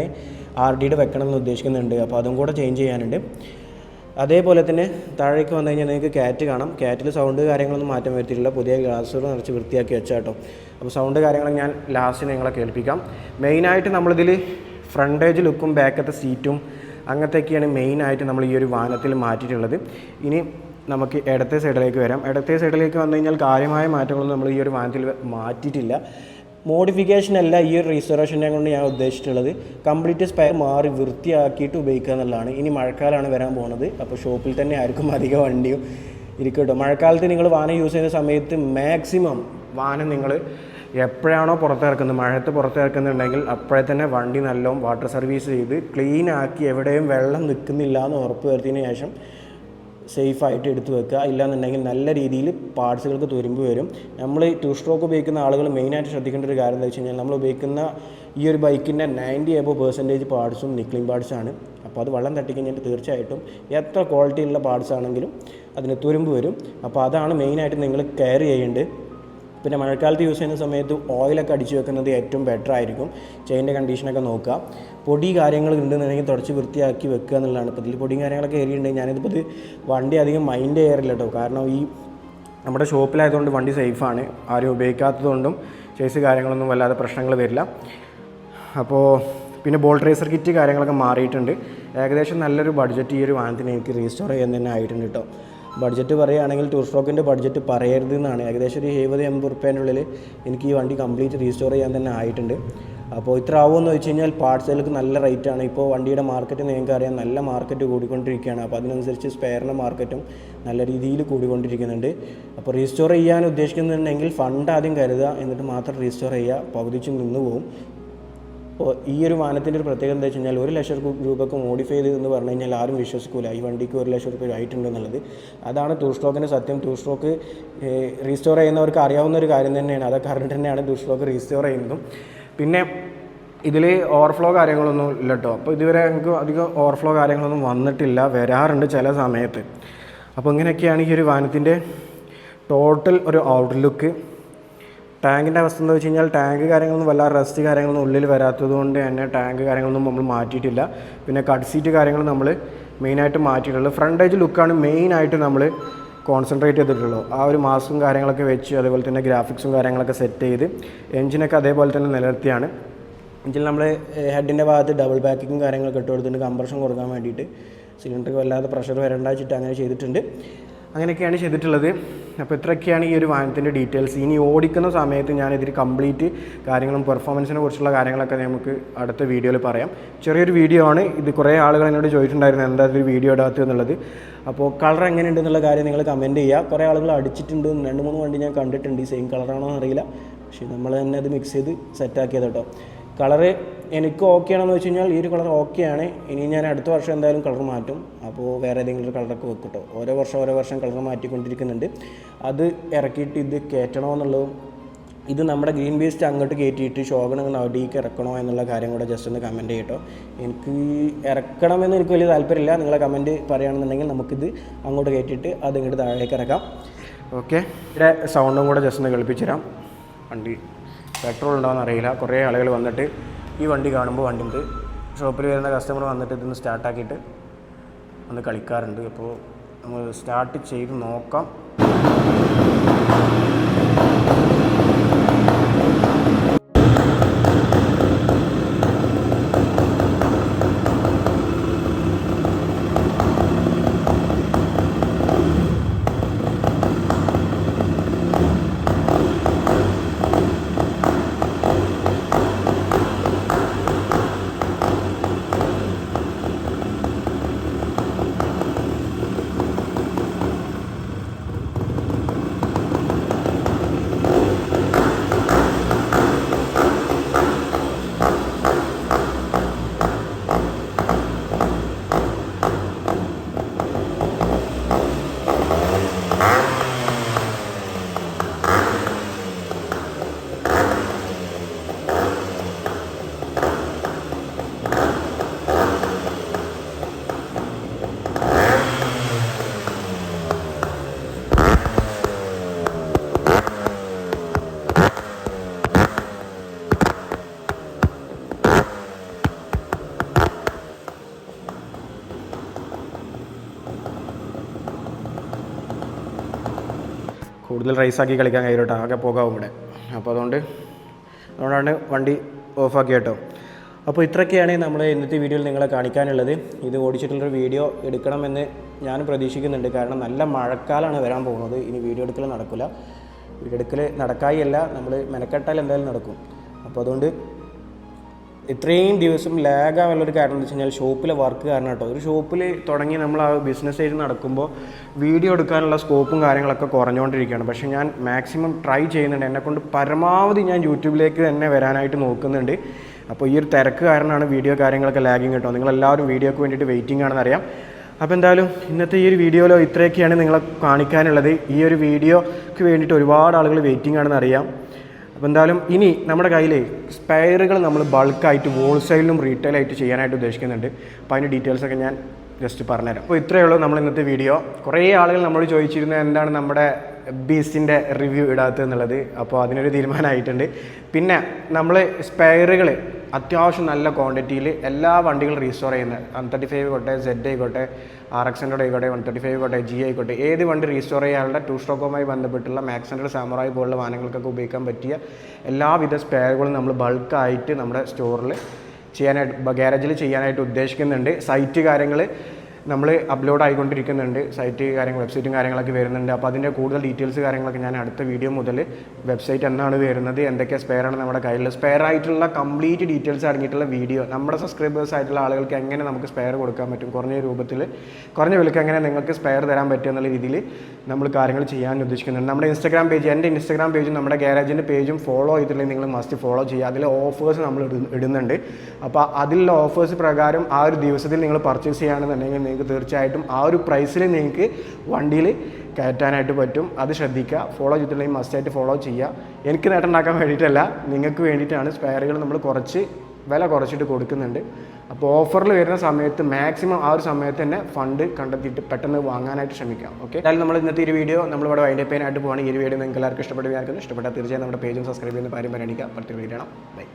ആർ ഡിയുടെ വെക്കണം എന്ന് ഉദ്ദേശിക്കുന്നുണ്ട്. അപ്പോൾ അതും കൂടെ ചേഞ്ച് ചെയ്യാനുണ്ട്. അതേപോലെ തന്നെ താഴേക്ക് വന്നു കഴിഞ്ഞാൽ നിങ്ങൾക്ക് കാറ്റ് കാണാം. കാറ്റിൽ സൗണ്ട് കാര്യങ്ങളൊന്നും മാറ്റം വരുത്തിയിട്ടില്ല. പുതിയ ഗ്ലാസുകൾ നിറച്ച് വൃത്തിയാക്കി വെച്ചാട്ടോ. അപ്പോൾ സൗണ്ട് കാര്യങ്ങൾ ഞാൻ ലാസ്റ്റ് നിങ്ങളെ കേൾപ്പിക്കാം. മെയിനായിട്ട് നമ്മളിതിൽ ഫ്രണ്ടേജ് ലുക്കും ബാക്കത്തെ സീറ്റും അങ്ങനത്തെയൊക്കെയാണ് മെയിനായിട്ട് നമ്മൾ ഈ ഒരു വാഹനത്തിൽ മാറ്റിയിട്ടുള്ളത്. ഇനി നമുക്ക് ഇടത്തെ സൈഡിലേക്ക് വരാം. ഇടത്തെ സൈഡിലേക്ക് വന്നു കഴിഞ്ഞാൽ കാര്യമായ മാറ്റങ്ങളൊന്നും നമ്മൾ ഈ ഒരു വാഹനത്തിൽ മാറ്റിയിട്ടില്ല. മോഡിഫിക്കേഷൻ അല്ല ഈ ഒരു റീസ്റ്റോറേഷനെ കൊണ്ട് ഞാൻ ഉദ്ദേശിച്ചിട്ടുള്ളത്. കംപ്ലീറ്റ് സ്പെയർ മാറി വൃത്തിയാക്കിയിട്ട് ഉപയോഗിക്കുക എന്നുള്ളതാണ്. ഇനി മഴക്കാലമാണ് വരാൻ പോകുന്നത് അപ്പോൾ ഷോപ്പിൽ തന്നെ ആയിരിക്കും അധിക വണ്ടിയും ഇരിക്കട്ടോ. മഴക്കാലത്ത് നിങ്ങൾ വാഹനം യൂസ് ചെയ്യുന്ന സമയത്ത് മാക്സിമം വാഹനം നിങ്ങൾ എപ്പോഴാണോ പുറത്തിറക്കുന്നത് മഴയത്ത് പുറത്തിറക്കുന്നുണ്ടെങ്കിൽ അപ്പോഴേ തന്നെ വണ്ടി നല്ലോണം വാട്ടർ സർവീസ് ചെയ്ത് ക്ലീൻ ആക്കി എവിടെയും വെള്ളം നിൽക്കുന്നില്ല എന്ന് ഉറപ്പ് വരുത്തിയതിന് ശേഷം സേഫായിട്ട് എടുത്തു വെക്കുക. ഇല്ലാന്നുണ്ടെങ്കിൽ നല്ല രീതിയിൽ പാർട്സുകൾക്ക് തുരുമ്പ് വരും. നമ്മൾ ടു സ്ട്രോക്ക് ഉപയോഗിക്കുന്ന ആളുകൾ മെയിനായിട്ട് ശ്രദ്ധിക്കേണ്ട ഒരു കാര്യം എന്താ വെച്ച് കഴിഞ്ഞാൽ നമ്മൾ ഉപയോഗിക്കുന്ന ഈ ഒരു ബൈക്കിന്റെ നയന്റി എബോ പെർസെന്റേജ് പാർട്സും നിക്ലിംഗ് പാർട്സാണ് അപ്പോൾ അത് വെള്ളം തട്ടിക്കഴിഞ്ഞിട്ട് തീർച്ചയായിട്ടും എത്ര ക്വാളിറ്റിയുള്ള പാർട്സ് ആണെങ്കിലും അതിന് തുരുമ്പ് വരും. അപ്പോൾ അതാണ് മെയിനായിട്ട് നിങ്ങൾ കെയർ ചെയ്യേണ്ടത്. പിന്നെ മഴക്കാലത്ത് യൂസ് ചെയ്യുന്ന സമയത്ത് ഓയിലൊക്കെ അടിച്ചു വെക്കുന്നത് ഏറ്റവും ബെറ്റർ ആയിരിക്കും. ചെയിന്റെ കണ്ടീഷനൊക്കെ നോക്കുക. പൊടി കാര്യങ്ങൾ ഉണ്ടെന്നുണ്ടെങ്കിൽ തുടച്ച് വൃത്തിയാക്കി വെക്കുക എന്നുള്ളതാണ്. ഇപ്പോൾ ഇതിൽ പൊടിയും കാര്യങ്ങളൊക്കെ ഏറിയുണ്ടെങ്കിൽ ഞാനിതിപ്പോൾ ഇത് വണ്ടി അധികം മൈൻഡ് ചെയ്യാറില്ല കേട്ടോ കാരണം ഈ നമ്മുടെ ഷോപ്പിലായതുകൊണ്ട് വണ്ടി സേഫാണ് ആരും ഉപയോഗിക്കാത്തതുകൊണ്ടും ചേസ് കാര്യങ്ങളൊന്നും വല്ലാതെ പ്രശ്നങ്ങൾ വരില്ല. അപ്പോൾ പിന്നെ ബോൾ ട്രേസർ കിറ്റ് കാര്യങ്ങളൊക്കെ മാറിയിട്ടുണ്ട്. ഏകദേശം നല്ലൊരു ബഡ്ജറ്റ് ഈ ഒരു വാഹനത്തിന് എനിക്ക് റീസ്റ്റോർ ചെയ്യാൻ തന്നെ ആയിട്ടുണ്ട് കേട്ടോ ബഡ്ജറ്റ് പറയുകയാണെങ്കിൽ ടൂർ സ്ട്രോക്കിന്റെ ബഡ്ജറ്റ് പറയരുത് എന്നാണ്. ഏകദേശം ഒരു എഴുപത് എൺപത് റുപ്യേന്റെ ഉള്ളിൽ എനിക്ക് ഈ വണ്ടി കംപ്ലീറ്റ് റീസ്റ്റോർ ചെയ്യാൻ തന്നെ ആയിട്ടുണ്ട്. അപ്പോൾ ഇത്ര ആവുമെന്ന് വെച്ച് കഴിഞ്ഞാൽ പാർട്സുകൾക്ക് നല്ല റേറ്റ് ആണ്. ഇപ്പോൾ വണ്ടിയുടെ മാർക്കറ്റ് നിങ്ങൾക്ക് അറിയാം നല്ല മാർക്കറ്റ് കൂടിക്കൊണ്ടിരിക്കുകയാണ്. അപ്പോൾ അതിനനുസരിച്ച് സ്പെയറിന്റെ മാർക്കറ്റും നല്ല രീതിയിൽ കൂടിക്കൊണ്ടിരിക്കുന്നുണ്ട്. അപ്പോൾ റീസ്റ്റോർ ചെയ്യാൻ ഉദ്ദേശിക്കുന്നുണ്ടെങ്കിൽ ഫണ്ട് ആദ്യം കരുതുക. എന്നിട്ട് മാത്രം റീസ്റ്റോർ ചെയ്യുക. പകുതിച്ച് നിന്ന് പോകും അപ്പോൾ ഈ ഒരു വാഹനത്തിന്റെ ഒരു പ്രത്യേകത എന്താ വെച്ച് കഴിഞ്ഞാൽ ഒരു ലക്ഷം രൂപക്ക് മോഡിഫൈ ചെയ്ത് എന്ന് പറഞ്ഞു കഴിഞ്ഞാൽ ആരും വിശ്വസിക്കില്ല ഈ വണ്ടിക്ക് ഒരു ലക്ഷം രൂപ ആയിട്ടുണ്ടെന്നുള്ളത് അതാണ് ടൂ സ്ട്രോക്കിന്റെ സത്യം. ടൂ സ്ട്രോക്ക് റീസ്റ്റോർ ചെയ്യുന്നവർക്ക് അറിയാവുന്ന ഒരു കാര്യം തന്നെയാണ്. അതൊക്കെ അറിഞ്ഞിട്ട് തന്നെയാണ് ടൂ സ്ട്രോക്ക് റീസ്റ്റോർ ചെയ്യുന്നതും. പിന്നെ ഇതിൽ ഓവർഫ്ലോ കാര്യങ്ങളൊന്നും ഇല്ല കേട്ടോ അപ്പോൾ ഇതുവരെ ഞങ്ങൾക്ക് അധികം ഓവർഫ്ലോ കാര്യങ്ങളൊന്നും വന്നിട്ടില്ല. വരാറുണ്ട് ചില സമയത്ത്. അപ്പോൾ ഇങ്ങനെയൊക്കെയാണ് ഈ ഒരു വാഹനത്തിന്റെ ടോട്ടൽ ഒരു ഔട്ട്ലുക്ക് ടാങ്കിന്റെ അവസ്ഥ എന്താ വെച്ച് കഴിഞ്ഞാൽ ടാങ്ക് കാര്യങ്ങളൊന്നും വല്ല റെസ്റ്റ് കാര്യങ്ങളൊന്നും ഉള്ളിൽ വരാത്തത് കൊണ്ട് തന്നെ ടാങ്ക് കാര്യങ്ങളൊന്നും നമ്മൾ മാറ്റിയിട്ടില്ല. പിന്നെ കട്ട് സീറ്റ് കാര്യങ്ങൾ നമ്മൾ മെയിനായിട്ട് മാറ്റിയിട്ടുള്ളത്. ഫ്രണ്ട് ഏജ് ലുക്കാണ് മെയിനായിട്ട് നമ്മൾ കോൺസെൻട്രേറ്റ് ചെയ്തിട്ടുള്ളൂ ആ ഒരു മാസ്കും കാര്യങ്ങളൊക്കെ വെച്ച് അതേപോലെ തന്നെ ഗ്രാഫിക്സും കാര്യങ്ങളൊക്കെ സെറ്റ് ചെയ്ത് എഞ്ചിനൊക്കെ അതേപോലെ തന്നെ നിലനിർത്തിയാണ്. എഞ്ചിൽ നമ്മൾ ഹെഡിന്റെ ഭാഗത്ത് ഡബിൾ പാക്കിങ്ങും കാര്യങ്ങളൊക്കെ ഇട്ട് കൊടുത്തിട്ടുണ്ട്. കംപ്രഷൻ കൊടുക്കാൻ വേണ്ടിയിട്ട് സിലിണ്ടർക്ക് വല്ലാതെ പ്രഷർ വരണ്ട വെച്ചിട്ട് അങ്ങനെ ചെയ്തിട്ടുണ്ട്. അങ്ങനെയൊക്കെയാണ് ചെയ്തിട്ടുള്ളത്. അപ്പോൾ ഇത്രയൊക്കെയാണ് ഈ ഒരു വാഹനത്തിന്റെ ഡീറ്റെയിൽസ് ഇനി ഓടിക്കുന്ന സമയത്ത് ഞാൻ ഇതിൽ കംപ്ലീറ്റ് കാര്യങ്ങളും പെർഫോമൻസിനെ കുറിച്ചുള്ള കാര്യങ്ങളൊക്കെ നമുക്ക് അടുത്ത വീഡിയോയിൽ പറയാം. ചെറിയൊരു വീഡിയോ ആണ്. ഇത് കുറേ ആളുകൾ എന്നോട് ചോദിച്ചിട്ടുണ്ടായിരുന്നു എന്താ ഇതൊരു വീഡിയോ ഇടാത്തത് എന്നുള്ളത്. അപ്പോൾ കളർ എങ്ങനെയുണ്ട് എന്നുള്ള കാര്യം നിങ്ങൾ കമന്റ് ചെയ്യുക. കുറേ ആളുകൾ അടിച്ചിട്ടുണ്ട്. രണ്ട് മൂന്ന് വണ്ടി ഞാൻ കണ്ടിട്ടുണ്ട്. ഈ സെയിം കളറാണോ എന്നറിയില്ല പക്ഷേ നമ്മൾ തന്നെ അത് മിക്സ് ചെയ്ത് സെറ്റാക്കിയത് കേട്ടോ കളറ് എനിക്ക് ഓക്കെ ആണെന്ന് വെച്ച് കഴിഞ്ഞാൽ ഈ ഒരു കളർ ഓക്കെ ആണ്. ഇനി ഞാൻ അടുത്ത വർഷം എന്തായാലും കളർ മാറ്റും. അപ്പോൾ വേറെ ഏതെങ്കിലും ഒരു കളറൊക്കെ വെക്കട്ടോ കേട്ടോ ഓരോ വർഷം ഓരോ വർഷം കളർ മാറ്റിക്കൊണ്ടിരിക്കുന്നുണ്ട്. അത് ഇറക്കിയിട്ട് ഇത് കയറ്റണോ എന്നുള്ളതും ഇത് നമ്മുടെ ഗ്രീൻ വേസ്റ്റ് അങ്ങോട്ട് കയറ്റിയിട്ട് ഷോഗൺ അവിടേക്ക് ഇറക്കണോ എന്നുള്ള കാര്യം കൂടെ ജസ്റ്റ് ഒന്ന് കമന്റ് ചെയ്യട്ടോ എനിക്ക് ഇറക്കണമെന്ന് എനിക്ക് വലിയ താല്പര്യമില്ല. നിങ്ങളെ കമന്റ് പറയുകയാണെന്നുണ്ടെങ്കിൽ നമുക്കിത് അങ്ങോട്ട് കയറ്റിയിട്ട് അത് ഇങ്ങോട്ട് താഴേക്ക് ഇറക്കാം. ഓക്കെ ഇവിടെ സൗണ്ടും കൂടെ ജസ്റ്റ് ഒന്ന് കളിപ്പിച്ചുതരാം വണ്ടി പെട്രോൾ ഉണ്ടോയെന്ന് അറിയില്ല. കുറേ ആളുകൾ വന്നിട്ട് ഈ വണ്ടി കാണുമ്പോൾ വണ്ടിന്റെ ഷോപ്പിൽ വരുന്ന കസ്റ്റമർ വന്നിട്ട് ഇതൊന്ന് സ്റ്റാർട്ടാക്കിയിട്ട് ഒന്ന് കളിക്കാറുണ്ട്. അപ്പോൾ നമ്മൾ സ്റ്റാർട്ട് ചെയ്ത് നോക്കാം. കൂടുതൽ റൈസാക്കി കളിക്കാൻ കഴിയും ആകെ പോകാവും ഇവിടെ. അപ്പോൾ അതുകൊണ്ട് അതുകൊണ്ടാണ് വണ്ടി ഓഫാക്കി കേട്ടോ. അപ്പോൾ ഇത്രയൊക്കെയാണ് നമ്മൾ ഇന്നത്തെ വീഡിയോയിൽ നിങ്ങളെ കാണിക്കാനുള്ളത്. ഇത് ഓടിച്ചിട്ടുള്ളൊരു വീഡിയോ എടുക്കണമെന്ന് ഞാൻ പ്രതീക്ഷിക്കുന്നുണ്ട്. കാരണം നല്ല മഴക്കാലമാണ് വരാൻ പോകുന്നത്. ഇനി വീഡിയോ എടുക്കൽ നടക്കില്ല വീഡിയോ എടുക്കൽ നടക്കായില്ല നമ്മൾ മെനക്കെട്ടാൽ എന്തായാലും നടക്കും. അപ്പോൾ അതുകൊണ്ട് ഇത്രയും ദിവസം ലാഗാവാനുള്ളൊരു കാരണം എന്ന് വെച്ച് കഴിഞ്ഞാൽ ഷോപ്പിലെ വർക്ക് കാരണം കേട്ടോ. ഒരു ഷോപ്പിൽ തുടങ്ങി നമ്മൾ ആ ബിസിനസ് ചെയ്ത് നടക്കുമ്പോൾ വീഡിയോ എടുക്കാനുള്ള സ്കോപ്പും കാര്യങ്ങളൊക്കെ കുറഞ്ഞുകൊണ്ടിരിക്കുകയാണ് പക്ഷേ ഞാൻ മാക്സിമം ട്രൈ ചെയ്യുന്നുണ്ട്. എന്നെക്കൊണ്ട് പരമാവധി ഞാൻ യൂട്യൂബിലേക്ക് തന്നെ വരാനായിട്ട് നോക്കുന്നുണ്ട്. അപ്പോൾ ഈ ഒരു തിരക്ക് കാരണമാണ് വീഡിയോ കാര്യങ്ങളൊക്കെ ലാഗിങ് കേട്ടോ. നിങ്ങളെല്ലാവരും വീഡിയോക്ക് വേണ്ടിയിട്ട് വെയിറ്റിംഗ് ആണെന്ന് അറിയാം. അപ്പോൾ എന്തായാലും ഇന്നത്തെ ഈ ഒരു വീഡിയോയിലോ ഇത്രയൊക്കെയാണ് നിങ്ങളെ കാണിക്കാനുള്ളത്. ഈ ഒരു വീഡിയോക്ക് വേണ്ടിയിട്ട് ഒരുപാട് ആളുകൾ വെയിറ്റിംഗ് ആണെന്ന് അറിയാം. അപ്പോൾ എന്തായാലും ഇനി നമ്മുടെ കയ്യിൽ സ്പെയറുകൾ നമ്മൾ ബൾക്കായിട്ട് ഹോൾസെയിലും റീറ്റെയിലായിട്ട് ചെയ്യാനായിട്ട് ഉദ്ദേശിക്കുന്നുണ്ട്. അപ്പോൾ അതിന്റെ ഡീറ്റെയിൽസൊക്കെ ഞാൻ ജസ്റ്റ് പറഞ്ഞുതരാം. അപ്പോൾ ഇത്രയേ ഉള്ളൂ നമ്മൾ ഇന്നത്തെ വീഡിയോ കുറേ ആളുകൾ നമ്മളോട് ചോദിച്ചിരുന്നത് എന്താണ് നമ്മുടെ ബീസിന്റെ റിവ്യൂ ഇടാത്തത് എന്നുള്ളത്. അപ്പോൾ അതിനൊരു തീരുമാനമായിട്ടുണ്ട്. പിന്നെ നമ്മൾ സ്പെയറുകൾ അത്യാവശ്യം നല്ല ക്വാണ്ടിറ്റിയിൽ എല്ലാ വണ്ടികളും റീസ്റ്റോർ ചെയ്യുന്നത് വൺ തേർട്ടി ഫൈവ് ആയിക്കോട്ടെ സെഡ് ആയിക്കോട്ടെ ആർ എക്സ് ഹൺഡ്രഡ് ആയിക്കോട്ടെ വൺ തേർട്ടി ഫൈവ് ആയിക്കോട്ടെ ജി ആയിക്കോട്ടെ ഏത് വണ്ടി റീസ്റ്റോർ ചെയ്യാനുള്ള ടു സ്ട്രോക്കുമായി ബന്ധപ്പെട്ടുള്ള മാക്സ് ഹൺഡ്രഡ് സാമറായി പോലുള്ള വാഹനങ്ങൾക്കൊക്കെ ഉപയോഗിക്കാൻ പറ്റിയ എല്ലാവിധ സ്പെയറുകളും നമ്മൾ ബൾക്കായിട്ട് നമ്മുടെ സ്റ്റോറിൽ ചെയ്യാനായിട്ട് ഗാരേജിൽ ചെയ്യാനായിട്ട് ഉദ്ദേശിക്കുന്നുണ്ട്. സൈറ്റ് കാര്യങ്ങൾ നമ്മൾ അപ്ലോഡ് ആയിക്കൊണ്ടിരിക്കുന്നുണ്ട്. സൈറ്റ് കാര്യങ്ങൾ വെബ്സൈറ്റും കാര്യങ്ങളൊക്കെ വരുന്നുണ്ട്. അപ്പോൾ അതിന്റെ കൂടുതൽ ഡീറ്റെയിൽസ് കാര്യങ്ങളൊക്കെ ഞാൻ അടുത്ത വീഡിയോ മുതൽ വെബ്സൈറ്റ് എന്നാണ് വരുന്നത്. എന്തൊക്കെ സ്പെയറാണ് നമ്മുടെ കയ്യിൽ സ്പെയർ ആയിട്ടുള്ള കംപ്ലീറ്റ് ഡീറ്റെയിൽസ് അടങ്ങിയിട്ടുള്ള വീഡിയോ നമ്മുടെ സബ്സ്ക്രൈബേഴ്സ് ആയിട്ടുള്ള ആളുകൾക്ക് എങ്ങനെ നമുക്ക് സ്പെയർ കൊടുക്കാൻ പറ്റും? കുറഞ്ഞ രൂപത്തിൽ കുറഞ്ഞ വിലക്ക് എങ്ങനെ നിങ്ങൾക്ക് സ്പെയർ തരാൻ പറ്റും എന്നുള്ള രീതിയിൽ നമ്മൾ കാര്യങ്ങൾ ചെയ്യാൻ ഉദ്ദേശിക്കുന്നുണ്ട്. നമ്മുടെ ഇൻസ്റ്റാഗ്രാം പേജ് എന്റെ ഇൻസ്റ്റാഗ്രാം പേജും നമ്മുടെ ഗാരേജിന്റെ പേജും ഫോളോ ചെയ്തിട്ടുണ്ടെങ്കിൽ നിങ്ങൾ മസ്റ്റ് ഫോളോ ചെയ്യുക. അതിൽ ഓഫേഴ്സ് നമ്മൾ ഇടു- ഇടുന്നുണ്ട്. അപ്പോൾ അതിലുള്ള ഓഫേഴ്സ് പ്രകാരം ആ ഒരു ദിവസത്തിൽ നിങ്ങൾ പർച്ചേസ് ചെയ്യുകയാണെന്നുണ്ടെങ്കിൽ നിങ്ങൾക്ക് തീർച്ചയായിട്ടും ആ ഒരു പ്രൈസിൽ നിങ്ങൾക്ക് വണ്ടിയിൽ കയറ്റാനായിട്ട് പറ്റും. അത് ശ്രദ്ധിക്കുക. ഫോളോ ചെയ്തിട്ടുണ്ടെങ്കിൽ മസ്റ്റായിട്ട് ഫോളോ ചെയ്യുക. എനിക്ക് നേട്ടം ഉണ്ടാക്കാൻ വേണ്ടിയിട്ടല്ല. നിങ്ങൾക്ക് വേണ്ടിയിട്ടാണ് സ്പെയറുകൾ നമ്മൾ കുറച്ച് വില കുറച്ചിട്ട് കൊടുക്കുന്നുണ്ട്. അപ്പോൾ ഓഫറിൽ വരുന്ന സമയത്ത് മാക്സിമം ആ ഒരു സമയത്ത് തന്നെ ഫണ്ട് കണ്ടെത്തിയിട്ട് പെട്ടെന്ന് വാങ്ങാനായിട്ട് ശ്രമിക്കാം. ഓക്കെ എന്തായാലും നമ്മൾ ഇന്നത്തെ ഈ വീഡിയോ നമ്മളിവിടെ വൈൻഡ് പേനായിട്ട് പോകണം ഈ ഒരു വീഡിയോ നിങ്ങൾക്ക് എല്ലാവർക്കും ഇഷ്ടപ്പെട്ടു ഇഷ്ടപ്പെടുകയായിരിക്കും ഇഷ്ടപ്പെട്ടാൽ തീർച്ചയായും നമ്മുടെ പേജും സബ്സ്ക്രൈബ് ചെയ്യുന്ന കാര്യം പരിഗണിക്കുക. പ്രത്യേകം ബൈ